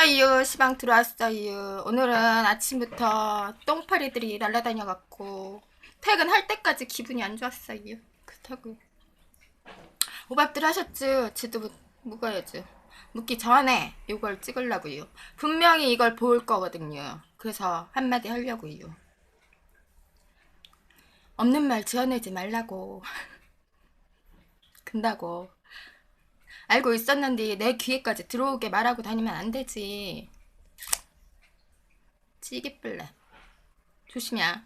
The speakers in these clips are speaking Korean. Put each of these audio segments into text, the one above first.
아유 시방 들어왔어요. 오늘은 아침부터 똥파리들이 날아다녀갖고 퇴근할 때까지 기분이 안 좋았어요. 그렇다고. 오밥들 하셨죠? 지도 묵- 묵어야죠. 묵기 전에 이걸 찍으려고요. 분명히 이걸 볼 거거든요. 그래서 한마디 하려고요. 없는 말 지어내지 말라고. 근다고 알고 있었는데 내 귀에까지 들어오게 말하고 다니면 안 되지. 찌기뿔래. 조심이야.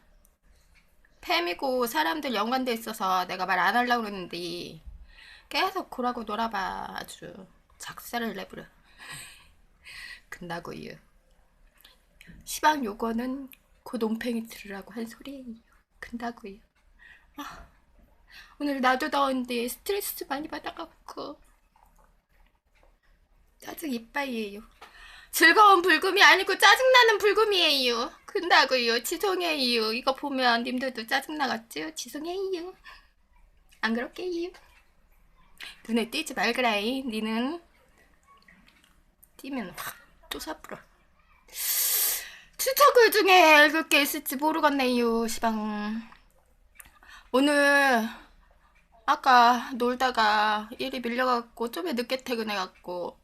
팸이고 사람들 연관돼 있어서 내가 말 안 하려고 그랬는데 계속 고라고 놀아봐 아주 작사를 내부려. 근다고요. 시방 요거는 그 논팽이 들으라고 한 소리예요. 근다고요. 아, 오늘 나도 더운데 스트레스 많이 받아갖고 짜증 이빠이에요. 즐거운 불금이 아니고 짜증나는 불금이에요. 근다고요. 죄송해요. 이거 보면 님들도 짜증나겠죠? 죄송해요. 안 그럴게요. 눈에 띄지 말그라이. 니는 띄면 확또 사풀어. 추천글 중에 읽을 게 있을지 모르겠네요. 시방. 오늘 아까 놀다가 일이 밀려갖고 좀 늦게 퇴근해갖고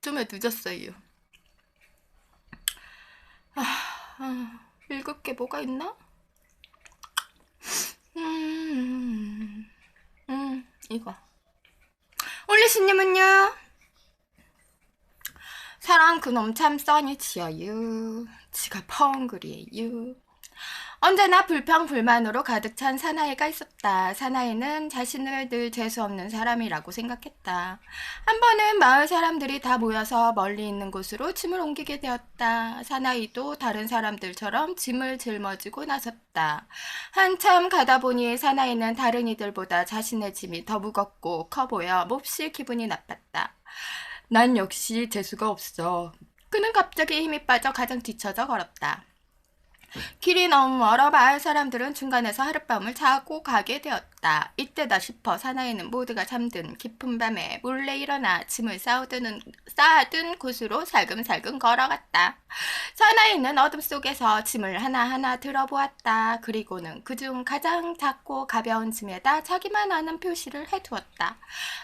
좀에 늦었어요. 아, 아, 읽을 게 뭐가 있나? 음, 음, 이거. 올리시님은요? 사랑 그놈 참 써니 지어요. 지가 펑글이에요. 언제나 불평불만으로 가득 찬 사나이가 있었다. 사나이는 자신을 늘 재수없는 사람이라고 생각했다. 한 번은 마을 사람들이 다 모여서 멀리 있는 곳으로 짐을 옮기게 되었다. 사나이도 다른 사람들처럼 짐을 짊어지고 나섰다. 한참 가다 보니 사나이는 다른 이들보다 자신의 짐이 더 무겁고 커 보여 몹시 기분이 나빴다. 난 역시 재수가 없어. 그는 갑자기 힘이 빠져 가장 뒤쳐져 걸었다. 길이 너무 멀어 마을 사람들은 중간에서 하룻밤을 자고 가게 되었다. 이때다 싶어 사나이는 모두가 잠든 깊은 밤에 몰래 일어나 짐을 쌓아두는, 쌓아둔 곳으로 살금살금 걸어갔다. 사나이는 어둠 속에서 짐을 하나하나 들어보았다. 그리고는 그중 가장 작고 가벼운 짐에다 자기만 아는 표시를 해두었다.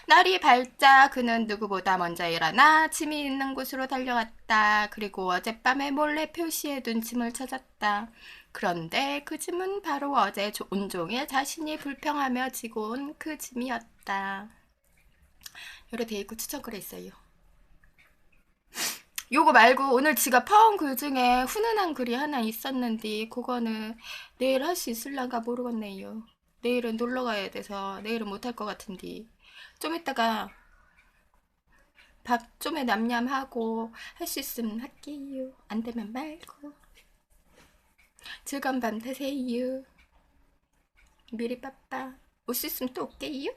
날이 밝자 그는 누구보다 먼저 일어나 짐이 있는 곳으로 달려갔다. 그리고 어젯밤에 몰래 표시해둔 짐을 찾았다. 그런데 그 짐은 바로 어제 조- 온종일 자신이 불평하며 지고 온 그 짐이었다. 여러 데이고 추천글에 있어요. 요거 말고 오늘 지가 파온 글 중에 훈훈한 글이 하나 있었는데 그거는 내일 할 수 있을란가 모르겠네요. 내일은 놀러 가야 돼서 내일은 못할 것 같은데 좀 이따가 밥 좀에 냠냠하고 할 수 있으면 할게요. 안 되면 말고. 즐거운 밤 되세요. 미리 빠빠. 올 수 있으면 또 올게요.